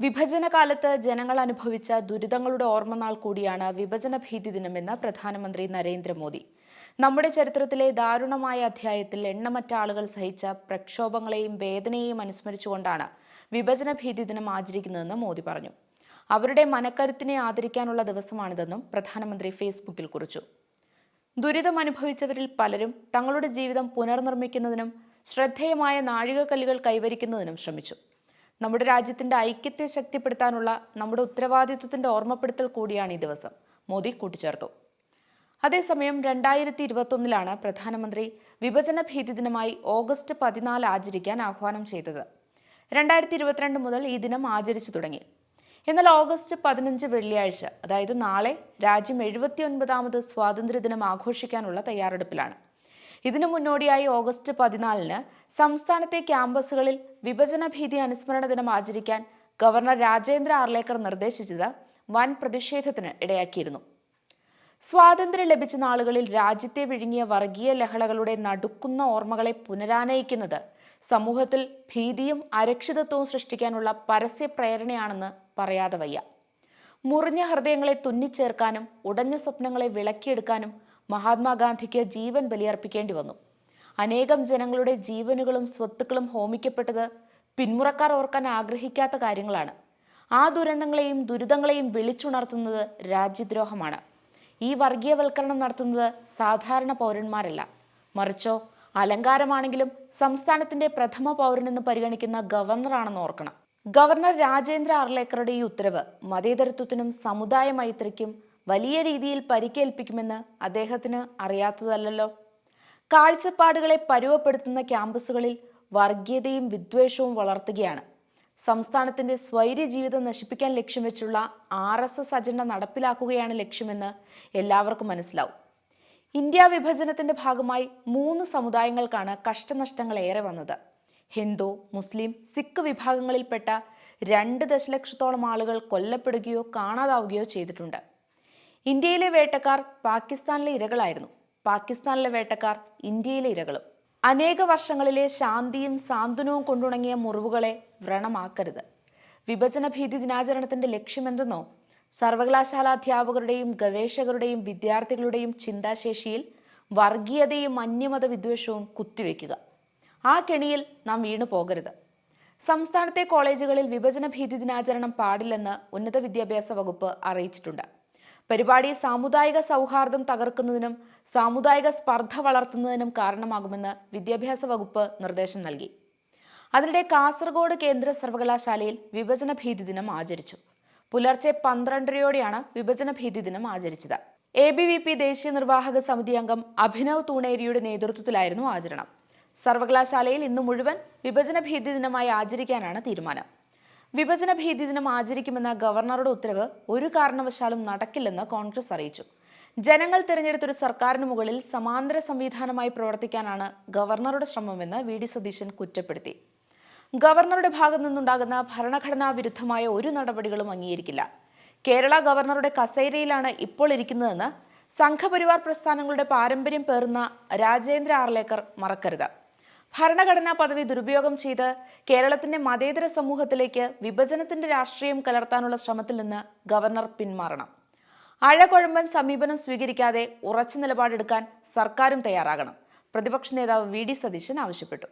വിഭജന കാലത്ത് ജനങ്ങൾ അനുഭവിച്ച ദുരിതങ്ങളുടെ ഓർമ്മനാൾ കൂടിയാണ് വിഭജന ഭീതി ദിനമെന്ന് പ്രധാനമന്ത്രി നരേന്ദ്രമോദി. നമ്മുടെ ചരിത്രത്തിലെ ദാരുണമായ അധ്യായത്തിൽ എണ്ണമറ്റ ആളുകൾ സഹിച്ച പ്രക്ഷോഭങ്ങളെയും വേദനയെയും അനുസ്മരിച്ചുകൊണ്ടാണ് വിഭജന ഭീതി ദിനം ആചരിക്കുന്നതെന്ന് മോദി പറഞ്ഞു. അവരുടെ മനക്കരുത്തിനെ ആദരിക്കാനുള്ള ദിവസമാണിതെന്നും പ്രധാനമന്ത്രി ഫേസ്ബുക്കിൽ കുറിച്ചു. ദുരിതം അനുഭവിച്ചവരിൽ പലരും തങ്ങളുടെ ജീവിതം പുനർനിർമ്മിക്കുന്നതിനും ശ്രദ്ധേയമായ നാഴികക്കല്ലുകൾ കൈവരിക്കുന്നതിനും ശ്രമിച്ചു. നമ്മുടെ രാജ്യത്തിന്റെ ഐക്യത്തെ ശക്തിപ്പെടുത്താനുള്ള നമ്മുടെ ഉത്തരവാദിത്വത്തിന്റെ ഓർമ്മപ്പെടുത്തൽ കൂടിയാണ് ഈ ദിവസം. മോദി കൂട്ടിച്ചേർത്തു. അതേസമയം രണ്ടായിരത്തി ഇരുപത്തൊന്നിലാണ് പ്രധാനമന്ത്രി വിഭജന ഭീതി ദിനമായി ഓഗസ്റ്റ് പതിനാല് ആചരിക്കാൻ ആഹ്വാനം ചെയ്തത്. രണ്ടായിരത്തി ഇരുപത്തിരണ്ട് മുതൽ ഈ ദിനം ആചരിച്ചു തുടങ്ങി. എന്നാൽ ഓഗസ്റ്റ് പതിനഞ്ച് വെള്ളിയാഴ്ച അതായത് നാളെ രാജ്യം എഴുപത്തിയൊൻപതാമത് സ്വാതന്ത്ര്യദിനം ആഘോഷിക്കാനുള്ള തയ്യാറെടുപ്പിലാണ്. ഇതിനു മുന്നോടിയായി ഓഗസ്റ്റ് പതിനാലിന് സംസ്ഥാനത്തെ ക്യാമ്പസുകളിൽ വിഭജന ഭീതി അനുസ്മരണ ദിനം ആചരിക്കാൻ ഗവർണർ രാജേന്ദ്ര ആർലേക്കർ നിർദ്ദേശിച്ചത് വൻ പ്രതിഷേധത്തിന് ഇടയാക്കിയിരുന്നു. സ്വാതന്ത്ര്യം ലഭിച്ച നാളുകളിൽ രാജ്യത്തെ വിഴുങ്ങിയ വർഗീയ ലഹളകളുടെ നടുക്കുന്ന ഓർമ്മകളെ പുനരാനയിക്കുന്നത് സമൂഹത്തിൽ ഭീതിയും അരക്ഷിതത്വവും സൃഷ്ടിക്കാനുള്ള പരസ്യ പ്രേരണയാണെന്ന് പറയാതെ വയ്യ. മുറിഞ്ഞ ഹൃദയങ്ങളെ തുന്നിച്ചേർക്കാനും ഉടഞ്ഞ സ്വപ്നങ്ങളെ വിളക്കിയെടുക്കാനും മഹാത്മാഗാന്ധിക്ക് ജീവൻ ബലിയർപ്പിക്കേണ്ടി വന്നു. അനേകം ജനങ്ങളുടെ ജീവനുകളും സ്വത്തുക്കളും ഹോമിക്കപ്പെട്ടത് പിന്മുറക്കാർ ഓർക്കാൻ ആഗ്രഹിക്കാത്ത കാര്യങ്ങളാണ്. ആ ദുരന്തങ്ങളെയും ദുരിതങ്ങളെയും വിളിച്ചുണർത്തുന്നത് രാജ്യദ്രോഹമാണ്. ഈ വർഗീയവൽക്കരണം നടത്തുന്നത് സാധാരണ പൗരന്മാരല്ല. മറിച്ചോ അലങ്കാരമാണെങ്കിലും സംസ്ഥാനത്തിന്റെ പ്രഥമ പൗരനെന്ന് പരിഗണിക്കുന്ന ഗവർണറാണെന്ന് ഓർക്കണം. ഗവർണർ രാജേന്ദ്ര അർലേക്കറുടെ ഈ ഉത്തരവ് മതേതരത്വത്തിനും സമുദായ മൈത്രിക്കും വലിയ രീതിയിൽ പരിക്കേൽപ്പിക്കുമെന്ന് അദ്ദേഹത്തിന് അറിയാത്തതല്ലോ കാഴ്ചപ്പാടുകളെ പരുവപ്പെടുത്തുന്ന ക്യാമ്പസുകളിൽ വർഗീയതയും വിദ്വേഷവും വളർത്തുകയാണ്. സംസ്ഥാനത്തിന്റെ സ്വൈര്യ ജീവിതം നശിപ്പിക്കാൻ ലക്ഷ്യം വെച്ചുള്ള ആർ എസ് എസ് അജണ്ട നടപ്പിലാക്കുകയാണ് ലക്ഷ്യമെന്ന് എല്ലാവർക്കും മനസ്സിലാവും. ഇന്ത്യ വിഭജനത്തിന്റെ ഭാഗമായി മൂന്ന് സമുദായങ്ങൾക്കാണ് കഷ്ടനഷ്ടങ്ങൾ ഏറെ വന്നത്. ഹിന്ദു മുസ്ലിം സിഖ് വിഭാഗങ്ങളിൽപ്പെട്ട രണ്ട് ദശലക്ഷത്തോളം ആളുകൾ കൊല്ലപ്പെടുകയോ കാണാതാവുകയോ ചെയ്തിട്ടുണ്ട്. ഇന്ത്യയിലെ വേട്ടക്കാർ പാകിസ്ഥാനിലെ ഇരകളായിരുന്നു. പാകിസ്ഥാനിലെ വേട്ടക്കാർ ഇന്ത്യയിലെ ഇരകളും. അനേക വർഷങ്ങളിലെ ശാന്തിയും സാന്ത്വനവും കൊണ്ടുണങ്ങിയ മുറിവുകളെ വ്രണമാക്കരുത്. വിഭജന ഭീതി ദിനാചരണത്തിന്റെ ലക്ഷ്യമെന്തെന്നോ സർവകലാശാല അധ്യാപകരുടെയും ഗവേഷകരുടെയും വിദ്യാർത്ഥികളുടെയും ചിന്താശേഷിയിൽ വർഗീയതയും അന്യമത വിദ്വേഷവും കുത്തിവെക്കുക. ആ കെണിയിൽ നാം വീണു പോകരുത്. സംസ്ഥാനത്തെ കോളേജുകളിൽ വിഭജന ഭീതി ദിനാചരണം പാടില്ലെന്ന് ഉന്നത വിദ്യാഭ്യാസ വകുപ്പ് അറിയിച്ചിട്ടുണ്ട്. പരിപാടി സാമുദായിക സൗഹാർദ്ദം തകർക്കുന്നതിനും സാമുദായിക സ്പർദ്ധ വളർത്തുന്നതിനും കാരണമാകുമെന്ന് വിദ്യാഭ്യാസ വകുപ്പ് നിർദ്ദേശം നൽകി. അതിനിടെ കാസർഗോഡ് കേന്ദ്ര സർവകലാശാലയിൽ വിഭജന ഭീതി ദിനം ആചരിച്ചു. പുലർച്ചെ പന്ത്രണ്ടരയോടെയാണ് വിഭജന ഭീതി ദിനം ആചരിച്ചത്. എ ബി വി പി ദേശീയ നിർവാഹക സമിതി അംഗം അഭിനവ് തൂണേരിയുടെ നേതൃത്വത്തിലായിരുന്നു ആചരണം. സർവകലാശാലയിൽ ഇന്ന് മുഴുവൻ വിഭജന ഭീതി ദിനമായി ആചരിക്കാനാണ് തീരുമാനം. വിഭജന ഭീതി ദിനം ആചരിക്കുമെന്ന ഗവർണറുടെ ഉത്തരവ് ഒരു കാരണവശാലും നടക്കില്ലെന്ന് കോൺഗ്രസ് അറിയിച്ചു. ജനങ്ങൾ തിരഞ്ഞെടുത്തൊരു സർക്കാരിന് മുകളിൽ സമാന്തര സംവിധാനമായി പ്രവർത്തിക്കാനാണ് ഗവർണറുടെ ശ്രമമെന്ന് വി ഡി സതീശൻ കുറ്റപ്പെടുത്തി. ഗവർണറുടെ ഭാഗത്തു നിന്നുണ്ടാകുന്ന ഭരണഘടനാ വിരുദ്ധമായ ഒരു നടപടികളും അംഗീകരിക്കില്ല. കേരള ഗവർണറുടെ കസേരയിലാണ് ഇപ്പോൾ ഇരിക്കുന്നതെന്ന് സംഘപരിവാർ പ്രസ്ഥാനങ്ങളുടെ പാരമ്പര്യം പേറുന്ന രാജേന്ദ്ര ആർലേക്കർ മറക്കരുത്. ഭരണഘടനാ പദവി ദുരുപയോഗം ചെയ്ത് കേരളത്തിന്റെ മതേതര സമൂഹത്തിലേക്ക് വിഭജനത്തിന്റെ രാഷ്ട്രീയം കലർത്താനുള്ള ശ്രമത്തിൽ നിന്ന് ഗവർണർ പിന്മാറണം. അഴകൊഴമ്പൻ സമീപനം സ്വീകരിക്കാതെ ഉറച്ച നിലപാടെടുക്കാൻ സർക്കാരും തയ്യാറാകണം. പ്രതിപക്ഷ നേതാവ് വി ഡി സതീശൻ ആവശ്യപ്പെട്ടു.